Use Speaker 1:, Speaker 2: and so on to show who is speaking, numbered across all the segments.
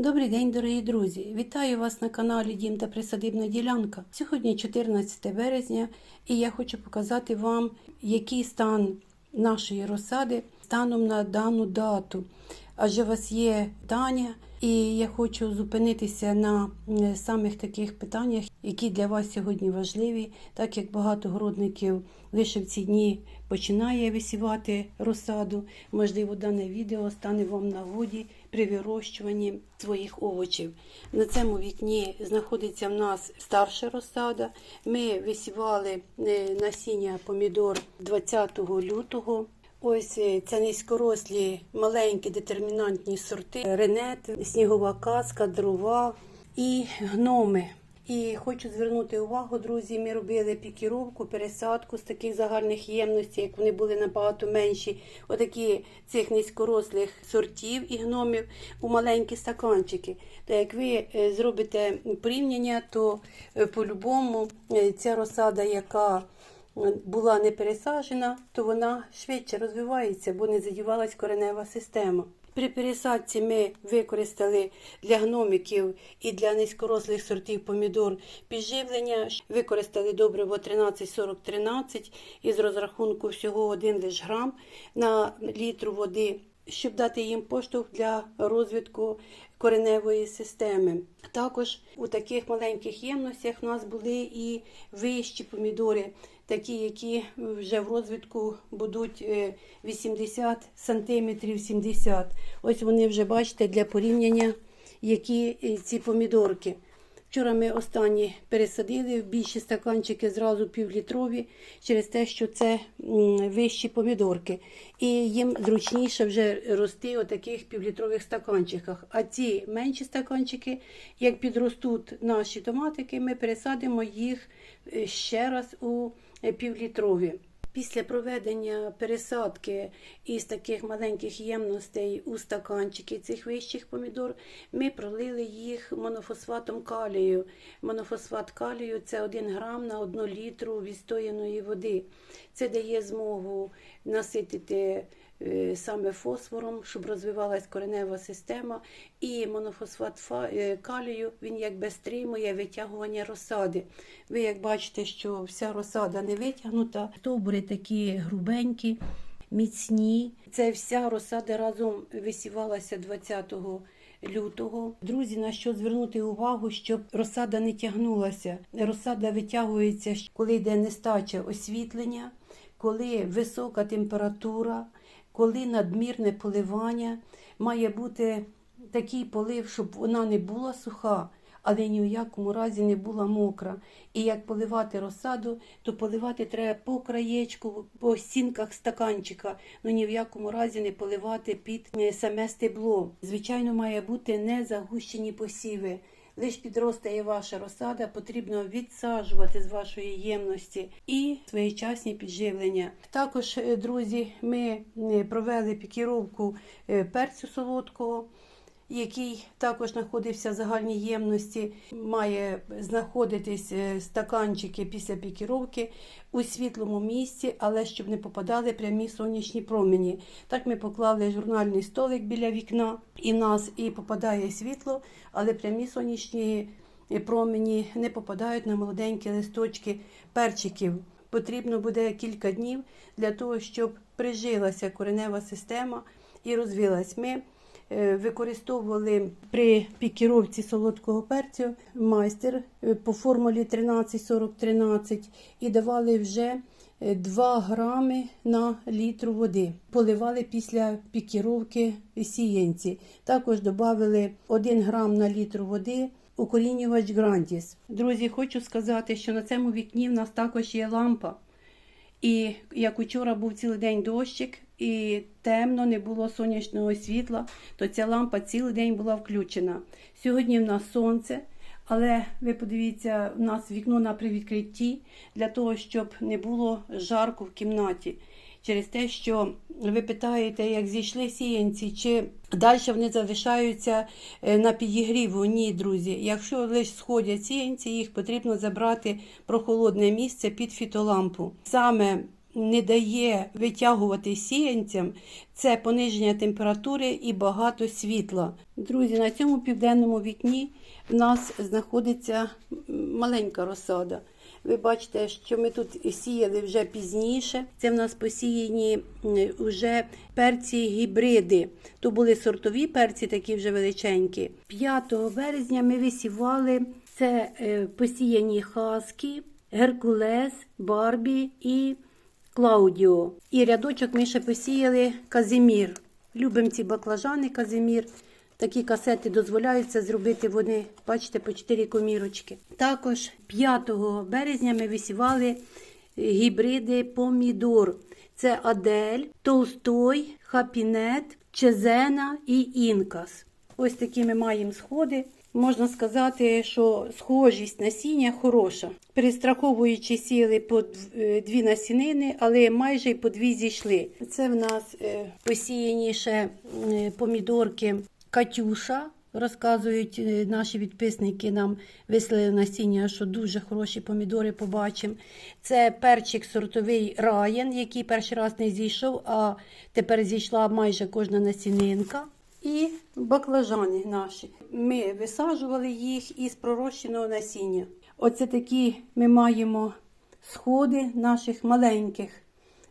Speaker 1: Добрий день, дорогі друзі! Вітаю вас на каналі Дім та Присадибна ділянка. Сьогодні 14 березня, і я хочу показати вам, який стан нашої розсади станом на дану дату. Адже у вас є питання, і я хочу зупинитися на самих таких питаннях, які для вас сьогодні важливі, так як багато городників лише в ці дні починає висівати розсаду. Можливо, дане відео стане вам нагоді при вирощуванні своїх овочів. На цьому вікні знаходиться в нас старша розсада. Ми висівали е, насіння помідор 20 лютого. Ось е, це низькорослі маленькі детермінантні сорти: ренет, снігова казка, дрова і гноми. І хочу звернути увагу, друзі. Ми робили пікіровку, пересадку з таких загальних ємностей, як вони були набагато менші. Отакі цих низькорослих сортів і гномів у маленькі стаканчики. Та як ви е, зробите порівняння, то е, по-любому е, ця розсада, яка була не пересаджена, то вона швидше розвивається, бо не задівалась коренева система. При пересадці ми використали для гномиків і для низькорослих сортів помідор підживлення. Використали добриво 13-40-13 із розрахунку всього 1 лиш грам на літру води, щоб дати їм поштовх для розвитку кореневої системи. Також у таких маленьких ємностях у нас були і вищі помідори, такі, які вже в розвитку будуть е, 80 сантиметрів 70. Ось вони вже бачите для порівняння, які е, ці помідорки. Вчора ми останні пересадили в більші стаканчики зразу півлітрові, через те, що це вищі помідорки. І їм зручніше вже рости у таких півлітрових стаканчиках. А ці менші стаканчики, як підростуть наші томатики, ми пересадимо їх е, ще раз у е, півлітрові. Після проведення пересадки із таких маленьких ємностей у стаканчики цих вищих помідор, ми пролили їх монофосфатом калію. Монофосфат калію це 1 грам на 1 літру відстояної води. Це дає змогу наситити саме фосфором, щоб розвивалась коренева система. І монофосфат е, калію він якби стримує витягування розсади. Ви як бачите, що вся розсада не витягнута, стовбури такі грубенькі, міцні. Це вся розсада разом висівалася 20 лютого. Друзі, на що звернути увагу, щоб розсада не тягнулася. Розсада витягується, коли йде нестача освітлення, коли висока температура, коли надмірне поливання. Має бути такий полив, щоб вона не була суха, але ні в якому разі не була мокра. І як поливати розсаду, то поливати треба по краєчку, по стінках стаканчика, ну ні в якому разі не поливати під е, саме стебло. Звичайно, має бути не загущені посіви. Лиш підростає ваша розсада, потрібно відсаджувати з вашої ємності і своєчасні підживлення. Також, е, друзі, ми е, провели пікіровку е, перцю солодкого який також знаходився в загальній ємності, має знаходитись е, стаканчики після пікіровки у світлому місці, але щоб не попадали прямі сонячні промені. Так ми поклали журнальний столик біля вікна, і нас і попадає світло, але прямі сонячні е, промені не попадають на молоденькі листочки перчиків. Потрібно буде кілька днів для того, щоб прижилася коренева система і розвилась. Ми використовували при пікіровці солодкого перцю майстер е, по формулі 13-40-13 і давали вже е, 2 грами на літру води. Поливали після пікіровки сіянці. Також додали 1 грам на літру води укорінювач Грандіс. Друзі, хочу сказати, що на цьому вікні в нас також є лампа. І як учора був цілий день дощик і темно, не було сонячного світла, то ця лампа цілий день була включена. Сьогодні в нас сонце, але ви подивіться, у нас вікно на привідкритті для того, щоб не було жарко в кімнаті. Через те, що ви питаєте, як зійшли сіянці, чи далі вони залишаються е, на підігріву? Ні, друзі. Якщо лише сходять сіянці, їх потрібно забрати в прохолодне місце під фітолампу. Саме не дає витягувати сіянцям, це пониження температури і багато світла. Друзі, на цьому південному вікні в нас знаходиться маленька розсада. Ви бачите, що ми тут сіяли вже пізніше. Це в нас посіяні вже перці гібриди. То були сортові перці, такі вже величенькі. 5 березня ми висівали це е, посіяні хаски, Геркулес, Барбі і Клаудіо. І рядочок ми ще посіяли Казимір. Любимо ці баклажани Казимір. Такі касети дозволяються зробити вони, бачите, по 4 комірочки. Також 5 березня ми висівали гібриди помідор. Це Адель, Толстой, Хапінет, Чезена і Інкас. Ось такі ми маємо сходи. Можна сказати, що схожість насіння хороша. Перестраховуючи сіли по е, дві насінини, але майже й по дві зійшли. Це в нас е, посіяні ще е, помідорки Катюша. Розказують наші підписники нам вислали насіння, що дуже хороші помідори побачимо. Це перчик сортовий Раєн, який перший раз не зійшов, а тепер зійшла майже кожна насінинка. І баклажани наші. Ми висаджували їх із пророщеного насіння. Оце такі ми маємо сходи наших маленьких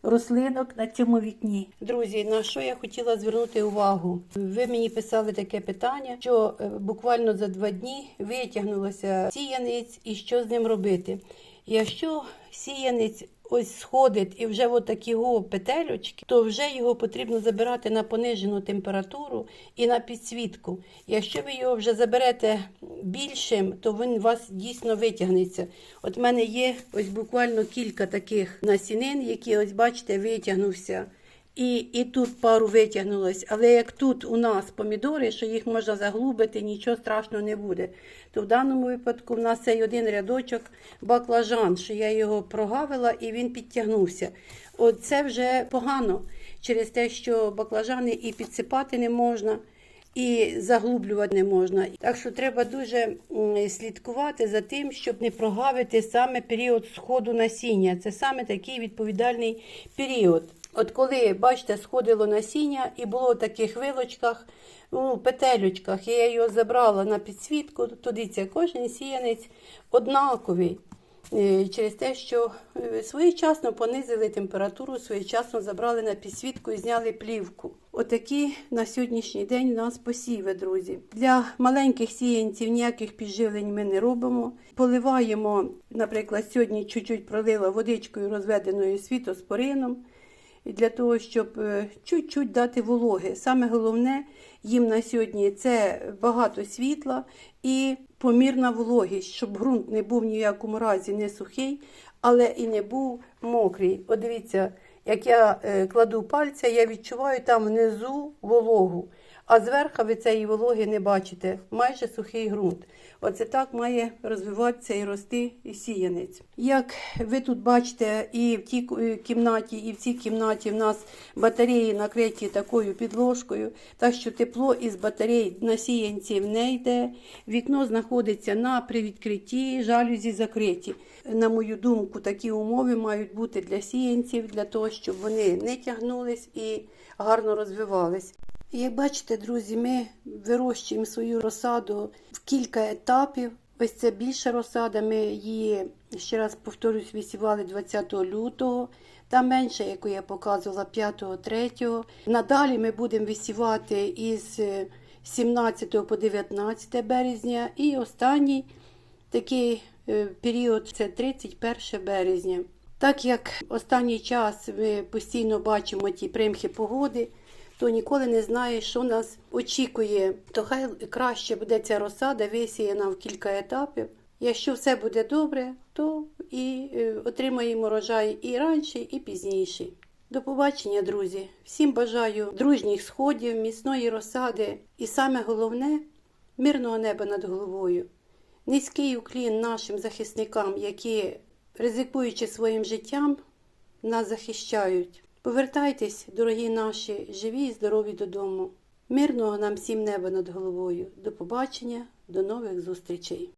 Speaker 1: рослинок на цьому вікні. Друзі, на що я хотіла звернути увагу? Ви мені писали таке питання, що е, буквально за два дні витягнулося сіянець і що з ним робити. Якщо сіянець ось сходить і вже отакі його петельочки, то вже його потрібно забирати на понижену температуру і на підсвітку. Якщо ви його вже заберете більшим, то він у вас дійсно витягнеться. От в мене є ось буквально кілька таких насінин, які ось бачите, витягнувся. І, і тут пару витягнулось. Але як тут у нас помідори, що їх можна заглубити, нічого страшного не буде. То в даному випадку в нас цей один рядочок баклажан, що я його прогавила і він підтягнувся. От це вже погано через те, що баклажани і підсипати не можна. І заглублювати не можна. Так що треба дуже слідкувати за тим, щоб не прогавити саме період сходу насіння. Це саме такий відповідальний період. От коли, бачите, сходило насіння і було в таких вилочках, ну, петелючках, я його забрала на підсвітку, то дивіться, кожен сіянець однаковий. Е, Через те, що е, своєчасно понизили температуру, своєчасно забрали на підсвітку і зняли плівку. Отакі на сьогоднішній день у нас посіви, друзі. Для маленьких сіянців ніяких підживлень ми не робимо. Поливаємо, наприклад, сьогодні чуть-чуть пролила водичкою розведеною світоспорином для того, щоб е, чуть-чуть дати вологи. Саме головне їм на сьогодні це багато світла і помірна вологість, щоб ґрунт не був ні в якому разі не сухий, але і не був мокрий. От дивіться, як я е, кладу пальця, я відчуваю там внизу вологу. А зверху ви цієї вологи не бачите, майже сухий ґрунт. Оце так має розвиватися і рости і сіянець. Як ви тут бачите, і в тій е, кімнаті, і в цій кімнаті в нас батареї накриті такою підложкою, так що тепло із батарей на сіянців не йде. Вікно знаходиться на привідкритті, жалюзі закриті. На мою думку, такі умови мають бути для сіянців, для того, щоб вони не тягнулись і гарно розвивались. Як бачите, друзі, ми вирощуємо свою розсаду в кілька етапів. Ось це більша розсада. Ми її, ще раз повторюсь, висівали 20 лютого. Та менше, яку я показувала 5-3. Надалі ми будемо висівати із 17 по 19 березня. І останній такий е, період це 31 березня. Так як останній час ми постійно бачимо ті примхи погоди, то ніколи не знаєш, що нас очікує. То хай краще буде ця розсада висіяна в кілька етапів. Якщо все буде добре, то і е, отримаємо урожай і раніше, і пізніше. До побачення, друзі! Всім бажаю дружніх сходів, міцної розсади і саме головне мирного неба над головою. Низький уклін нашим захисникам, які, ризикуючи своїм життям, нас захищають. Повертайтесь, дорогі наші, живі і здорові додому. Мирного нам всім неба над головою. До побачення, до нових зустрічей!